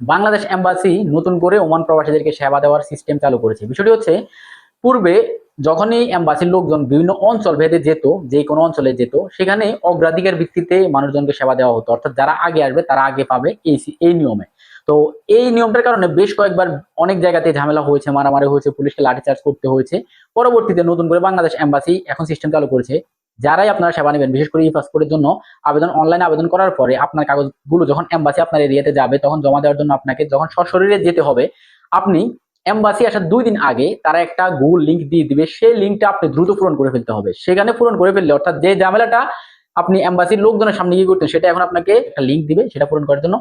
Bangladesh embassy নতুন করে Oman প্রবাসীদেরকে সেবা দেওয়ার সিস্টেম চালু করেছে। বিষয়টি হচ্ছে, পূর্বে যখনই এম্বাসির লোকজন বিভিন্ন অঞ্চল ভেদে যেত, যে কোনো অঞ্চলে যেত, সেখানে অগ্রাধিকার ভিত্তিতে মানুষজনকে সেবা দেওয়া হতো। অর্থাৎ যারা আগে আসবে, তারা আগে পাবে এই এই নিয়মে। তো এই নিয়মটার কারণে বেশ কয়েকবার অনেক জায়গাতে ঝামেলা হয়েছে, মারামারি হয়েছে, পুলিশকে লাঠিচার্জ করতে হয়েছে। পরবর্তীতে নতুন করে বাংলাদেশ এম্বাসি এখন সিস্টেম চালু করেছে। যারাই আপনারা সেবা নেবেন, বিশেষ করে ই পাসপোর্টের জন্য আবেদন অনলাইনে আবেদন করার পরে আপনার কাগজগুলো যখন এম্বাসি আপনার এরিয়াতে যাবে, তখন জমা দেওয়ার জন্য আপনাকে যখন সশরীরে যেতে হবে, আপনি এম্বাসি আসার দুই দিন আগে তারা একটা গুগল লিঙ্ক দিয়ে দিবে। সেই লিঙ্কটা আপনি দ্রুত পূরণ করে ফেলতে হবে। সেখানে পূরণ করে ফেললে, অর্থাৎ যে ঝামেলাটা আপনি এম্বাসির লোকজনের সামনে গিয়ে করতেন, সেটা এখন আপনাকে একটা লিঙ্ক দিবে, সেটা পূরণ করার জন্য।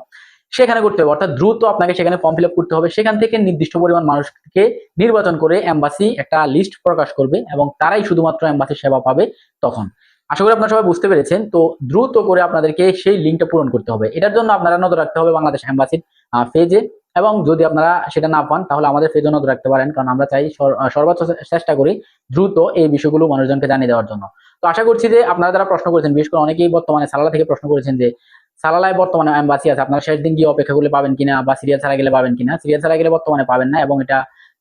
সেখানে করতে হবে। অর্থাৎ দ্রুত আপনাকে সেখানে ফর্ম ফিল করতে হবে। সেখান থেকে নির্দিষ্ট পরিমাণ মানুষকে নির্বাচন করে এম্বাসি একটা লিস্ট প্রকাশ করবে এবং তারাই শুধুমাত্র এম্বাসির সেবা পাবে তখন। আশা করি আপনারা সবাই বুঝতে পেরেছেন। তো দ্রুত করে আপনাদেরকে সেই লিঙ্কটা পূরণ করতে হবে। এটার জন্য আপনারা নজর রাখতে হবে বাংলাদেশ এম্বাসির পেজে এবং যদি আপনারা সেটা না পান, তাহলে আমাদের পেজে নজর রাখতে পারেন। কারণ আমরা চাই সর্বোচ্চ চেষ্টা করি দ্রুত এই বিষয়গুলো মানুষজনকে জানিয়ে দেওয়ার জন্য। তো আশা করছি যে আপনারা যারা প্রশ্ন করেছেন, বিশেষ করে অনেকেই বর্তমানে সালালা থেকে প্রশ্ন করেছেন যে সালালায় বর্তমানে এম্বাসি আছে। আপনারা শেষ দিন গিয়ে অপেক্ষা করলে পাবেন কিনা বা সিরিয়াল ছাড়া গেলে পাবেন কিনা সিরিয়াল ছাড়া গেলে বর্তমানে পাবেন না এবং এটা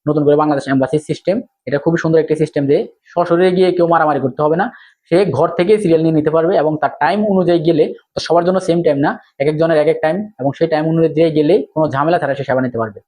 নতুন করে বাংলাদেশ এম্বাসির সিস্টেম এটা খুবই সুন্দর একটি সিস্টেম যে সশরীরে গিয়ে কেউ মারামারি করতে হবে না। সে ঘর থেকে সিরিয়াল নিয়ে নিতে পারবে এবং তার টাইম অনুযায়ী গেলে সবার জন্য সেম টাইম না, এক একজনের এক এক টাইম এবং সেই টাইম অনুযায়ী গেলে কোনো ঝামেলা ছাড়া সে সেবা নিতে পারবে।